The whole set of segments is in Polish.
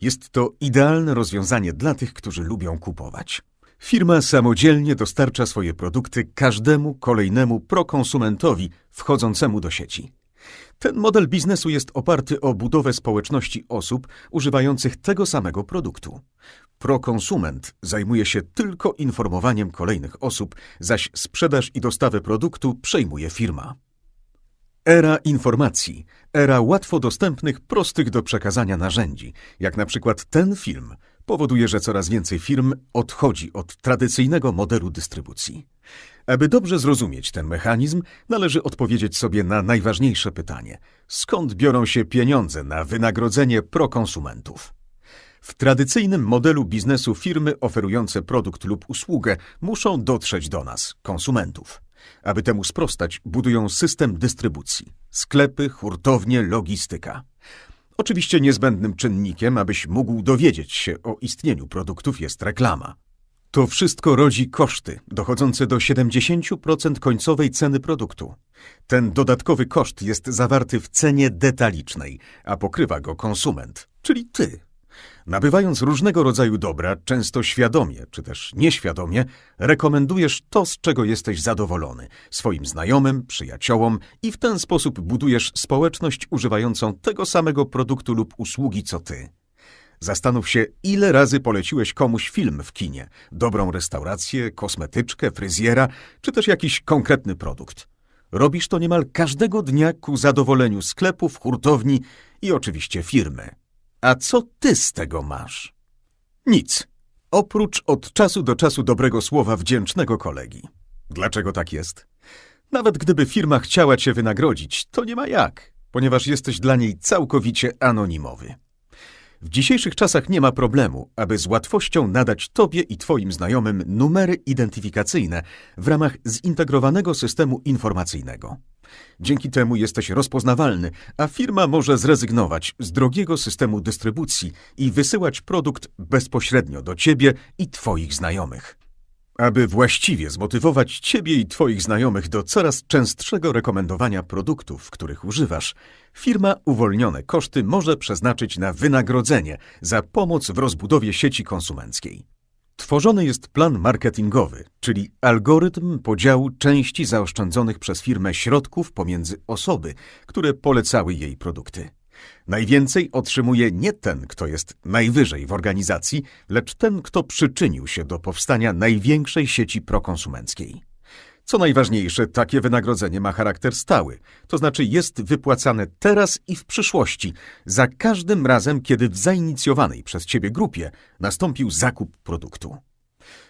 Jest to idealne rozwiązanie dla tych, którzy lubią kupować. Firma samodzielnie dostarcza swoje produkty każdemu kolejnemu prokonsumentowi wchodzącemu do sieci. Ten model biznesu jest oparty o budowę społeczności osób używających tego samego produktu. Prokonsument zajmuje się tylko informowaniem kolejnych osób, zaś sprzedaż i dostawę produktu przejmuje firma. Era informacji, era łatwo dostępnych, prostych do przekazania narzędzi, jak na przykład ten film, powoduje, że coraz więcej firm odchodzi od tradycyjnego modelu dystrybucji. Aby dobrze zrozumieć ten mechanizm, należy odpowiedzieć sobie na najważniejsze pytanie: skąd biorą się pieniądze na wynagrodzenie prokonsumentów? W tradycyjnym modelu biznesu firmy oferujące produkt lub usługę muszą dotrzeć do nas, konsumentów. Aby temu sprostać, budują system dystrybucji sklepy, hurtownie, logistyka. Oczywiście niezbędnym czynnikiem, abyś mógł dowiedzieć się o istnieniu produktów, jest reklama. To wszystko rodzi koszty, dochodzące do 70% końcowej ceny produktu. Ten dodatkowy koszt jest zawarty w cenie detalicznej, a pokrywa go konsument, czyli ty. Nabywając różnego rodzaju dobra, często świadomie czy też nieświadomie, rekomendujesz to, z czego jesteś zadowolony swoim znajomym, przyjaciołom i w ten sposób budujesz społeczność używającą tego samego produktu lub usługi co ty. Zastanów się, ile razy poleciłeś komuś film w kinie, dobrą restaurację, kosmetyczkę, fryzjera, czy też jakiś konkretny produkt. Robisz to niemal każdego dnia ku zadowoleniu sklepów, hurtowni i oczywiście firmy. A co ty z tego masz? Nic. Oprócz od czasu do czasu dobrego słowa wdzięcznego kolegi. Dlaczego tak jest? Nawet gdyby firma chciała cię wynagrodzić, to nie ma jak, ponieważ jesteś dla niej całkowicie anonimowy. W dzisiejszych czasach nie ma problemu, aby z łatwością nadać Tobie i Twoim znajomym numery identyfikacyjne w ramach zintegrowanego systemu informacyjnego. Dzięki temu jesteś rozpoznawalny, a firma może zrezygnować z drogiego systemu dystrybucji i wysyłać produkt bezpośrednio do Ciebie i Twoich znajomych. Aby właściwie zmotywować Ciebie i Twoich znajomych do coraz częstszego rekomendowania produktów, których używasz, firma uwolnione koszty może przeznaczyć na wynagrodzenie za pomoc w rozbudowie sieci konsumenckiej. Tworzony jest plan marketingowy, czyli algorytm podziału części zaoszczędzonych przez firmę środków pomiędzy osoby, które polecały jej produkty. Najwięcej otrzymuje nie ten, kto jest najwyżej w organizacji, lecz ten, kto przyczynił się do powstania największej sieci prokonsumenckiej. Co najważniejsze, takie wynagrodzenie ma charakter stały, to znaczy jest wypłacane teraz i w przyszłości, za każdym razem, kiedy w zainicjowanej przez ciebie grupie nastąpił zakup produktu.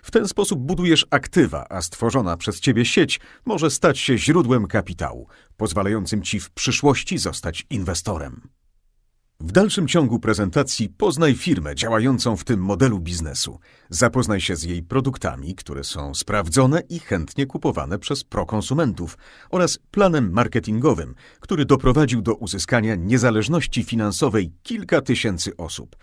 W ten sposób budujesz aktywa, a stworzona przez ciebie sieć może stać się źródłem kapitału, pozwalającym ci w przyszłości zostać inwestorem. W dalszym ciągu prezentacji poznaj firmę działającą w tym modelu biznesu. Zapoznaj się z jej produktami, które są sprawdzone i chętnie kupowane przez prokonsumentów oraz planem marketingowym, który doprowadził do uzyskania niezależności finansowej kilka tysięcy osób,